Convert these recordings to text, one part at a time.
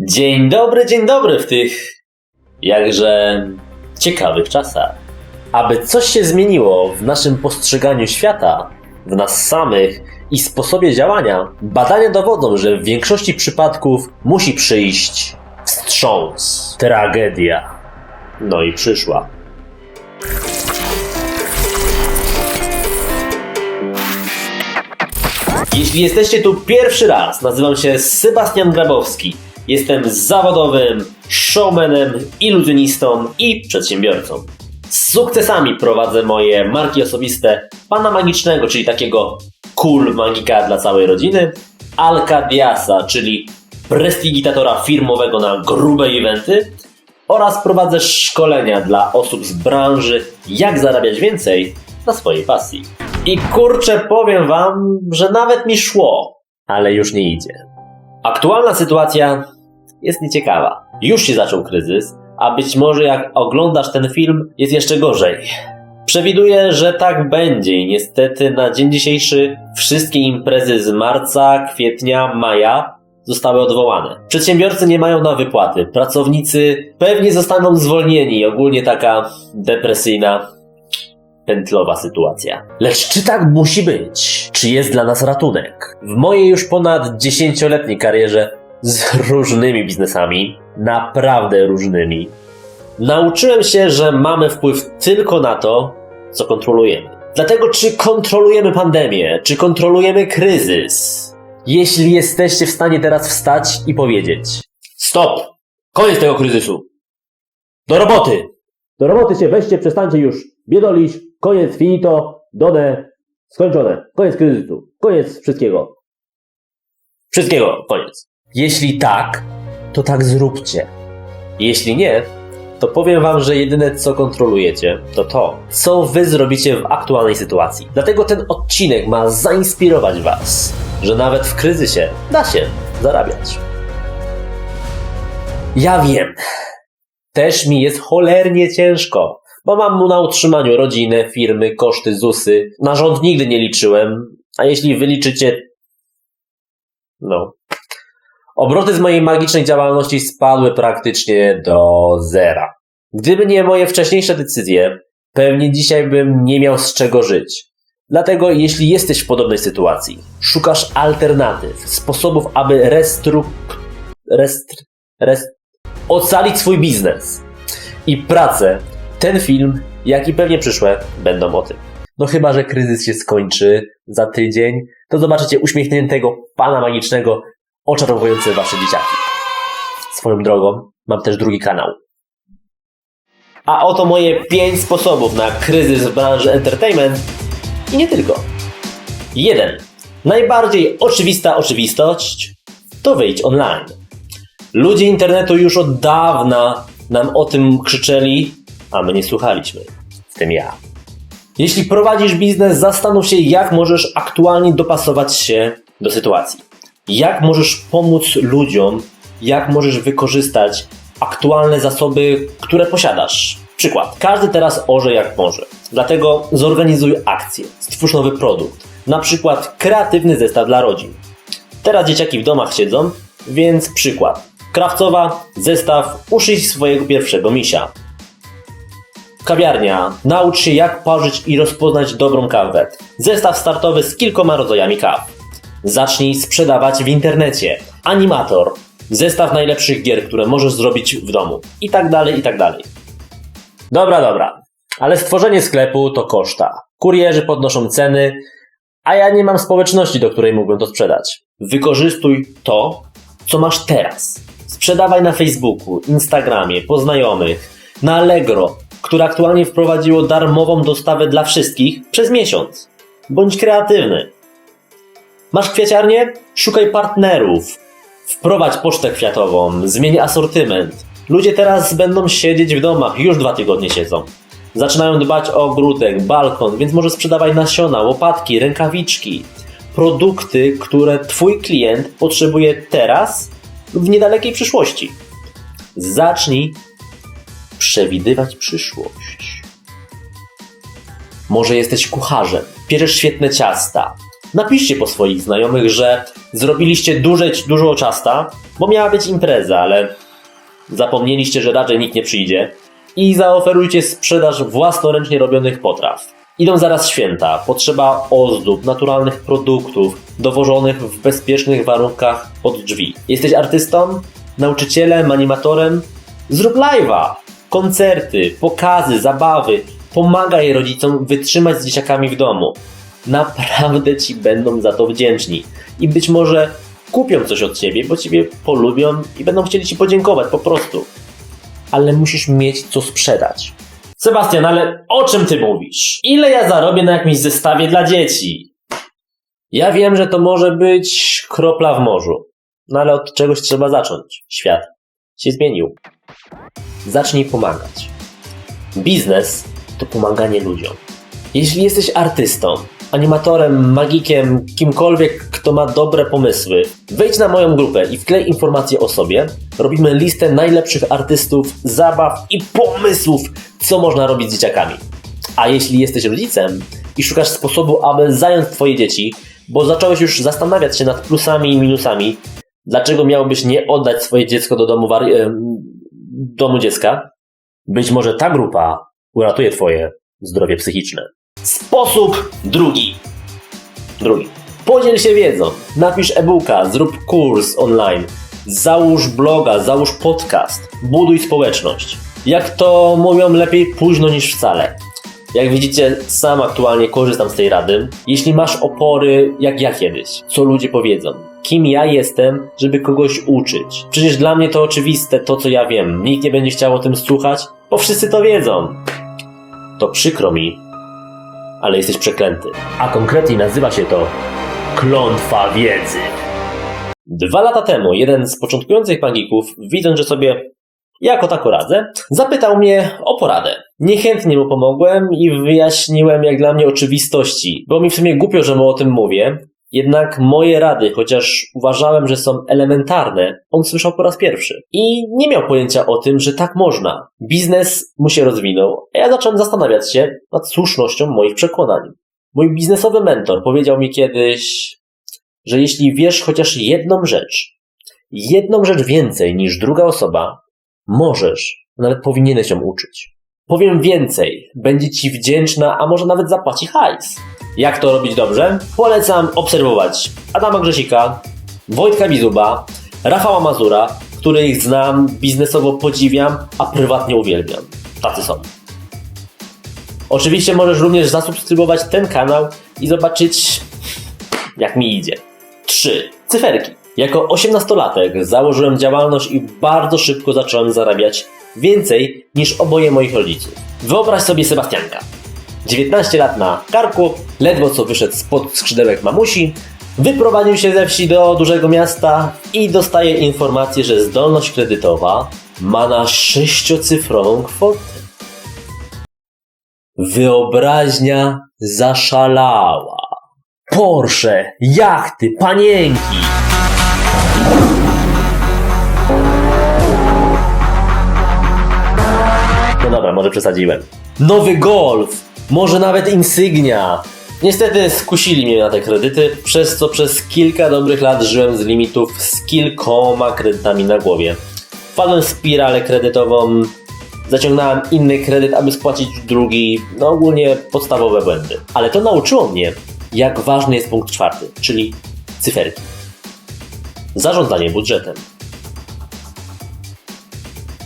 Dzień dobry, dzień dobry w tych jakże ciekawych czasach. Aby coś się zmieniło w naszym postrzeganiu świata, w nas samych i sposobie działania, badania dowodzą, że w większości przypadków musi przyjść wstrząs, tragedia. No i przyszła. Jeśli jesteście tu pierwszy raz, nazywam się Sebastian Grabowski. Jestem zawodowym showmanem, iluzjonistą i przedsiębiorcą. Z sukcesami prowadzę moje marki osobiste Pana Magicznego, czyli takiego cool magika dla całej rodziny, Alcadiasa, czyli prestidigitatora firmowego na grube eventy oraz prowadzę szkolenia dla osób z branży, jak zarabiać więcej na swojej pasji. I kurczę, powiem Wam, że nawet mi szło, ale już nie idzie. Aktualna sytuacja jest nieciekawa. Już się zaczął kryzys, a być może jak oglądasz ten film, jest jeszcze gorzej. Przewiduję, że tak będzie i niestety na dzień dzisiejszy wszystkie imprezy z marca, kwietnia, maja zostały odwołane. Przedsiębiorcy nie mają na wypłaty, pracownicy pewnie zostaną zwolnieni. Ogólnie taka depresyjna, pętlowa sytuacja. Lecz czy tak musi być? Czy jest dla nas ratunek? W mojej już ponad dziesięcioletniej karierze z różnymi biznesami, naprawdę różnymi, nauczyłem się, że mamy wpływ tylko na to, co kontrolujemy. Dlatego, czy kontrolujemy pandemię, czy kontrolujemy kryzys? Jeśli jesteście w stanie teraz wstać i powiedzieć: Stop! Koniec tego kryzysu! Do roboty! Do roboty się weźcie, przestańcie już biedolić, koniec, finito, done, skończone, koniec kryzysu, koniec wszystkiego. Wszystkiego, koniec. Jeśli tak, to tak zróbcie. Jeśli nie, to powiem wam, że jedyne co kontrolujecie, to to, co wy zrobicie w aktualnej sytuacji. Dlatego ten odcinek ma zainspirować was, że nawet w kryzysie da się zarabiać. Ja wiem, też mi jest cholernie ciężko, bo mam mu na utrzymaniu rodzinę, firmy, koszty ZUSy. Na rząd nigdy nie liczyłem, a jeśli wyliczycie... No. Obroty z mojej magicznej działalności spadły praktycznie do zera. Gdyby nie moje wcześniejsze decyzje, pewnie dzisiaj bym nie miał z czego żyć. Dlatego, jeśli jesteś w podobnej sytuacji, szukasz alternatyw, sposobów, aby restruk... restr... rest... ocalić swój biznes i pracę, ten film, jak i pewnie przyszłe, będą o tym. No chyba, że kryzys się skończy za tydzień, to zobaczycie uśmiechniętego pana magicznego, oczarowujące wasze dzieciaki. Swoją drogą, mam też drugi kanał. A oto moje pięć sposobów na kryzys w branży entertainment i nie tylko. 1. Najbardziej oczywista oczywistość to wyjdź online. Ludzie internetu już od dawna nam o tym krzyczeli, a my nie słuchaliśmy. W tym ja. Jeśli prowadzisz biznes, zastanów się, jak możesz aktualnie dopasować się do sytuacji. Jak możesz pomóc ludziom, jak możesz wykorzystać aktualne zasoby, które posiadasz. Przykład. Każdy teraz orze jak może. Dlatego zorganizuj akcję, stwórz nowy produkt. Na przykład kreatywny zestaw dla rodzin. Teraz dzieciaki w domach siedzą, więc przykład. Krawcowa, zestaw, uszyć swojego pierwszego misia. Kawiarnia. Naucz się jak parzyć i rozpoznać dobrą kawę. Zestaw startowy z kilkoma rodzajami kaw. Zacznij sprzedawać w internecie. Animator. Zestaw najlepszych gier, które możesz zrobić w domu. I tak dalej, i tak dalej. Dobra, dobra. Ale stworzenie sklepu to koszta. Kurierzy podnoszą ceny, a ja nie mam społeczności, do której mógłbym to sprzedać. Wykorzystuj to, co masz teraz. Sprzedawaj na Facebooku, Instagramie, po znajomych, na Allegro, które aktualnie wprowadziło darmową dostawę dla wszystkich przez miesiąc. Bądź kreatywny. Masz kwiaciarnię? Szukaj partnerów. Wprowadź pocztę kwiatową, zmień asortyment. Ludzie teraz będą siedzieć w domach, już dwa tygodnie siedzą. Zaczynają dbać o ogródek, balkon, więc może sprzedawaj nasiona, łopatki, rękawiczki. Produkty, które Twój klient potrzebuje teraz lub w niedalekiej przyszłości. Zacznij przewidywać przyszłość. Może jesteś kucharzem, pieczesz świetne ciasta. Napiszcie po swoich znajomych, że zrobiliście duże, dużo ciasta, bo miała być impreza, ale zapomnieliście, że raczej nikt nie przyjdzie i zaoferujcie sprzedaż własnoręcznie robionych potraw. Idą zaraz święta, potrzeba ozdób, naturalnych produktów, dowożonych w bezpiecznych warunkach pod drzwi. Jesteś artystą, nauczycielem, animatorem? Zrób live'a, koncerty, pokazy, zabawy. Pomagaj rodzicom wytrzymać z dzieciakami w domu. Naprawdę ci będą za to wdzięczni. I być może kupią coś od ciebie, bo ciebie polubią i będą chcieli ci podziękować po prostu. Ale musisz mieć co sprzedać. Sebastian, ale o czym ty mówisz? Ile ja zarobię na jakimś zestawie dla dzieci? Ja wiem, że to może być kropla w morzu, no ale od czegoś trzeba zacząć. Świat się zmienił. Zacznij pomagać. Biznes to pomaganie ludziom. Jeśli jesteś artystą, animatorem, magikiem, kimkolwiek, kto ma dobre pomysły, wejdź na moją grupę i wklej informacje o sobie. Robimy listę najlepszych artystów, zabaw i pomysłów, co można robić z dzieciakami. A jeśli jesteś rodzicem i szukasz sposobu, aby zająć Twoje dzieci, bo zacząłeś już zastanawiać się nad plusami i minusami, dlaczego miałbyś nie oddać swoje dziecko do domu, domu dziecka, być może ta grupa uratuje Twoje zdrowie psychiczne. Sposób drugi. Drugi. Podziel się wiedzą. Napisz e-booka, zrób kurs online, załóż bloga, załóż podcast, buduj społeczność. Jak to mówią, lepiej późno niż wcale. Jak widzicie, sam aktualnie korzystam z tej rady. Jeśli masz opory, jak ja kiedyś, co ludzie powiedzą, kim ja jestem, żeby kogoś uczyć. Przecież dla mnie to oczywiste, to co ja wiem. Nikt nie będzie chciał o tym słuchać, bo wszyscy to wiedzą. To przykro mi, ale jesteś przeklęty. A konkretnie nazywa się to klątwa wiedzy. Dwa lata temu jeden z początkujących magików, widząc, że sobie jako tako radzę, zapytał mnie o poradę. Niechętnie mu pomogłem i wyjaśniłem jak dla mnie oczywistości, bo mi w sumie głupio, że mu o tym mówię. Jednak moje rady, chociaż uważałem, że są elementarne, on słyszał po raz pierwszy. I nie miał pojęcia o tym, że tak można. Biznes mu się rozwinął, a ja zacząłem zastanawiać się nad słusznością moich przekonań. Mój biznesowy mentor powiedział mi kiedyś, że jeśli wiesz chociaż jedną rzecz, jedną rzecz więcej niż druga osoba, możesz, nawet powinieneś ją uczyć. Powiem więcej, będzie ci wdzięczna, a może nawet zapłaci hajs. Jak to robić dobrze? Polecam obserwować Adama Grzesika, Wojtka Bizuba, Rafała Mazura, których znam, biznesowo podziwiam, a prywatnie uwielbiam. Tacy są. Oczywiście możesz również zasubskrybować ten kanał i zobaczyć, jak mi idzie. 3. Cyferki. Jako 18-latek założyłem działalność i bardzo szybko zacząłem zarabiać więcej niż oboje moich rodziców. Wyobraź sobie Sebastianka. 19 lat na karku, ledwo co wyszedł spod skrzydełek mamusi, wyprowadził się ze wsi do dużego miasta i dostaje informację, że zdolność kredytowa ma na sześciocyfrową kwotę. Wyobraźnia zaszalała. Porsche, jachty, panienki. No dobra, może przesadziłem. Nowy Golf, może nawet Insignia. Niestety skusili mnie na te kredyty, przez co przez kilka dobrych lat żyłem z limitów z kilkoma kredytami na głowie. Wpadłem w spiralę kredytową, zaciągnąłem inny kredyt, aby spłacić drugi, no ogólnie podstawowe błędy. Ale to nauczyło mnie, jak ważny jest punkt czwarty, czyli cyferki. Zarządzanie budżetem.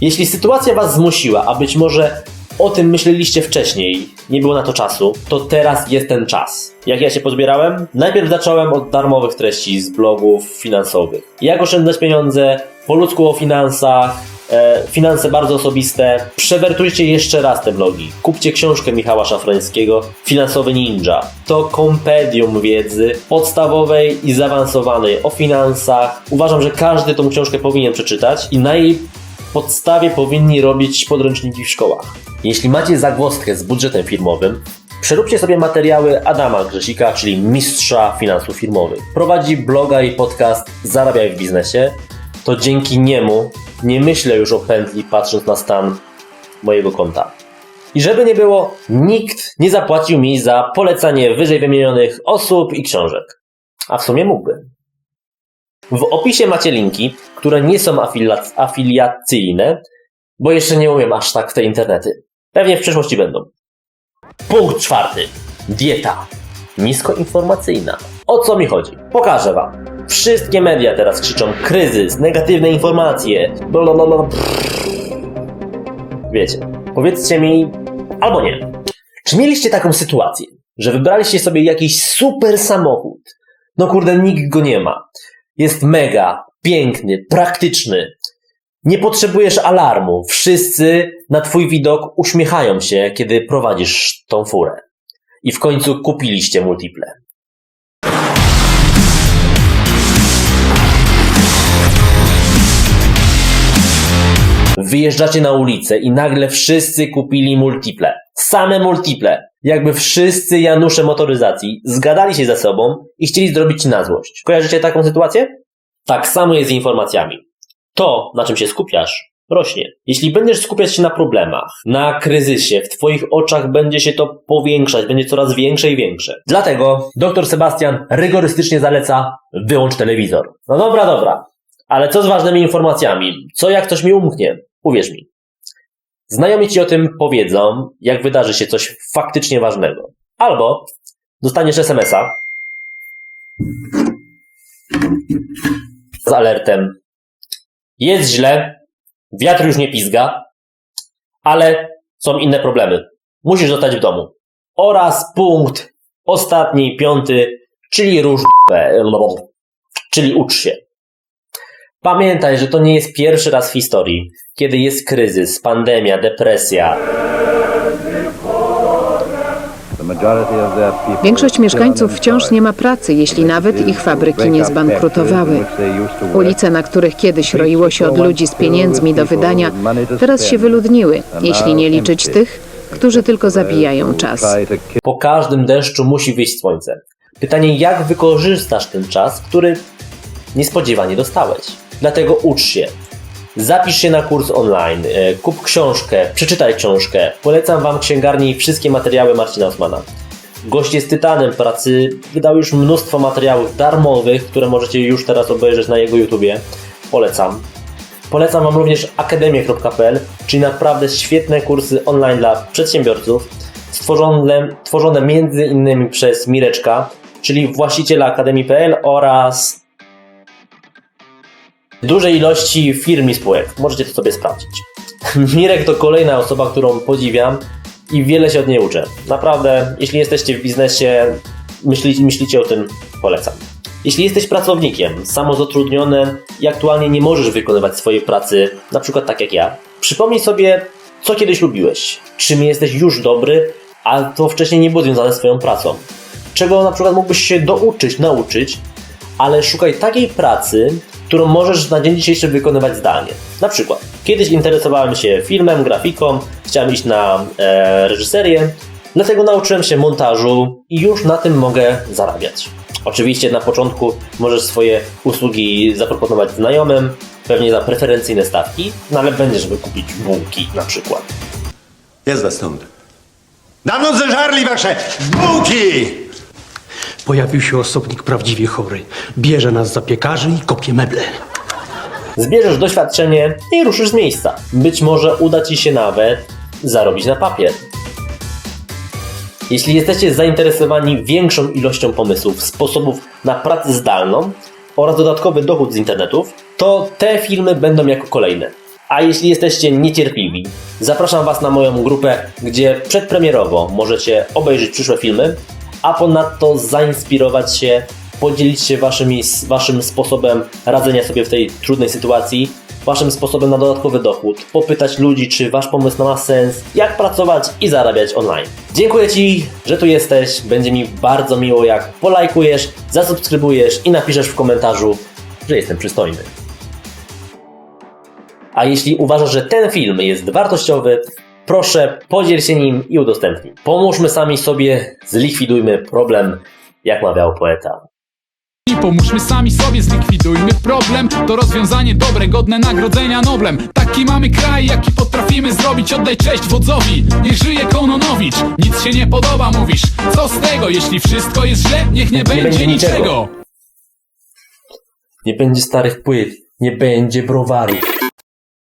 Jeśli sytuacja Was zmusiła, a być może o tym myśleliście wcześniej, nie było na to czasu, to teraz jest ten czas. Jak ja się pozbierałem? Najpierw zacząłem od darmowych treści z blogów finansowych. Jak oszczędzać pieniądze, po ludzku o finansach, e, finanse bardzo osobiste. Przewertujcie jeszcze raz te blogi. Kupcie książkę Michała Szafrańskiego Finansowy Ninja. To kompedium wiedzy podstawowej i zaawansowanej o finansach. Uważam, że każdy tą książkę powinien przeczytać i na jej podstawie powinni robić podręczniki w szkołach. Jeśli macie zagwozdkę z budżetem firmowym, przeróbcie sobie materiały Adama Grzesika, czyli mistrza finansów firmowych. Prowadzi bloga i podcast Zarabiaj w biznesie. To dzięki niemu nie myślę już o pętli patrząc na stan mojego konta. I żeby nie było, nikt nie zapłacił mi za polecanie wyżej wymienionych osób i książek. A w sumie mógłby. W opisie macie linki, które nie są afila- afiliacyjne, bo jeszcze nie umiem aż tak w te internety. Pewnie w przyszłości będą. Punkt czwarty. Dieta. Niskoinformacyjna. O co mi chodzi? Pokażę wam. Wszystkie media teraz krzyczą kryzys, negatywne informacje, blablabla. Wiecie, powiedzcie mi, albo nie. Czy mieliście taką sytuację, że wybraliście sobie jakiś super samochód? No kurde, nikt go nie ma. Jest mega, piękny, praktyczny. Nie potrzebujesz alarmu. Wszyscy na twój widok uśmiechają się, kiedy prowadzisz tą furę. I w końcu kupiliście multiple. Wyjeżdżacie na ulicę i nagle wszyscy kupili multiple. Same multiple. Jakby wszyscy Janusze motoryzacji zgadali się ze sobą i chcieli zrobić na złość. Kojarzycie taką sytuację? Tak samo jest z informacjami. To, na czym się skupiasz, rośnie. Jeśli będziesz skupiać się na problemach, na kryzysie, w Twoich oczach będzie się to powiększać, będzie coraz większe i większe. Dlatego dr Sebastian rygorystycznie zaleca wyłącz telewizor. No dobra, dobra. Ale co z ważnymi informacjami? Co jak coś mi umknie? Uwierz mi. Znajomi ci o tym powiedzą, jak wydarzy się coś faktycznie ważnego. Albo dostaniesz SMS-a z alertem. Jest źle, wiatr już nie pizga, ale są inne problemy. Musisz zostać w domu. Oraz punkt ostatni, piąty, czyli róż d***ę, czyli ucz się. Pamiętaj, że to nie jest pierwszy raz w historii, kiedy jest kryzys, pandemia, depresja. Większość mieszkańców wciąż nie ma pracy, jeśli nawet ich fabryki nie zbankrutowały. Ulice, na których kiedyś roiło się od ludzi z pieniędzmi do wydania, teraz się wyludniły, jeśli nie liczyć tych, którzy tylko zabijają czas. Po każdym deszczu musi wyjść słońce. Pytanie, jak wykorzystasz ten czas, który niespodziewanie dostałeś? Dlatego ucz się. Zapisz się na kurs online, e, kup książkę, przeczytaj książkę. Polecam Wam księgarni i wszystkie materiały Marcina Osmana. Gość jest tytanem pracy, wydał już mnóstwo materiałów darmowych, które możecie już teraz obejrzeć na jego YouTubie. Polecam. Polecam Wam również akademię.pl, czyli naprawdę świetne kursy online dla przedsiębiorców, stworzone, tworzone między innymi przez Mireczka, czyli właściciela akademii.pl oraz dużej ilości firm i spółek. Możecie to sobie sprawdzić. Mirek to kolejna osoba, którą podziwiam i wiele się od niej uczę. Naprawdę, jeśli jesteście w biznesie, myśli, myślicie o tym, polecam. Jeśli jesteś pracownikiem, samozatrudniony i aktualnie nie możesz wykonywać swojej pracy, na przykład tak jak ja, przypomnij sobie, co kiedyś lubiłeś, czym jesteś już dobry, a to wcześniej nie było związane z swoją pracą. Czego na przykład mógłbyś się douczyć, nauczyć, ale szukaj takiej pracy, którą możesz na dzień dzisiejszy wykonywać zdalnie. Na przykład, kiedyś interesowałem się filmem, grafiką, chciałem iść na e, reżyserię, dlatego nauczyłem się montażu i już na tym mogę zarabiać. Oczywiście na początku możesz swoje usługi zaproponować znajomym, pewnie za preferencyjne stawki, no ale będziesz wykupić bułki na przykład. Was stąd. Dawno zeżarli wasze bułki! Pojawił się osobnik prawdziwie chory. Bierze nas za piekarzy i kopie meble. Zbierzesz doświadczenie i ruszysz z miejsca. Być może uda Ci się nawet zarobić na papier. Jeśli jesteście zainteresowani większą ilością pomysłów, sposobów na pracę zdalną oraz dodatkowy dochód z internetów, to te filmy będą jako kolejne. A jeśli jesteście niecierpliwi, zapraszam Was na moją grupę, gdzie przedpremierowo możecie obejrzeć przyszłe filmy, a ponadto zainspirować się, podzielić się waszymi, waszym sposobem radzenia sobie w tej trudnej sytuacji, waszym sposobem na dodatkowy dochód, popytać ludzi, czy wasz pomysł ma sens, jak pracować i zarabiać online. Dziękuję Ci, że tu jesteś. Będzie mi bardzo miło, jak polajkujesz, zasubskrybujesz i napiszesz w komentarzu, że jestem przystojny. A jeśli uważasz, że ten film jest wartościowy, proszę podziel się nim i udostępnij. Pomóżmy sami sobie, zlikwidujmy problem, jak mawiał poeta. I pomóżmy sami sobie, zlikwidujmy problem To rozwiązanie dobre, godne nagrodzenia Noblem Taki mamy kraj, jaki potrafimy zrobić Oddaj cześć wodzowi, niech żyje Kononowicz Nic się nie podoba, mówisz Co z tego, jeśli wszystko jest źle Niech nie, będzie, będzie niczego. niczego Nie będzie starych płyt, nie będzie browarów.